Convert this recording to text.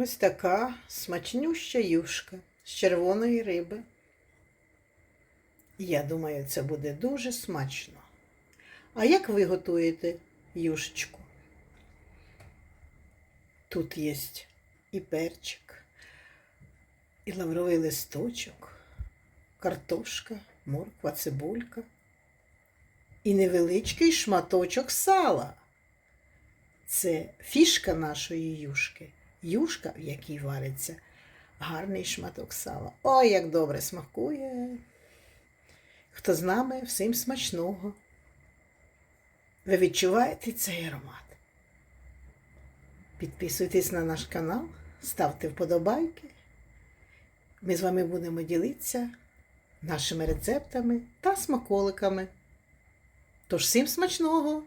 Ось така смачнюща юшка з червоної риби. Я думаю, це буде дуже смачно. А як ви готуєте юшечку? Тут є і перчик, і лавровий листочок, картошка, морква, цибулька і невеличкий шматочок сала. Це фішка нашої юшки. Юшка, в якій вариться гарний шматок сала. Ой, як добре смакує. Хто з нами, всім смачного. Ви відчуваєте цей аромат? Підписуйтесь на наш канал, ставте вподобайки. Ми з вами будемо ділитися нашими рецептами та смаколиками. Тож всім смачного!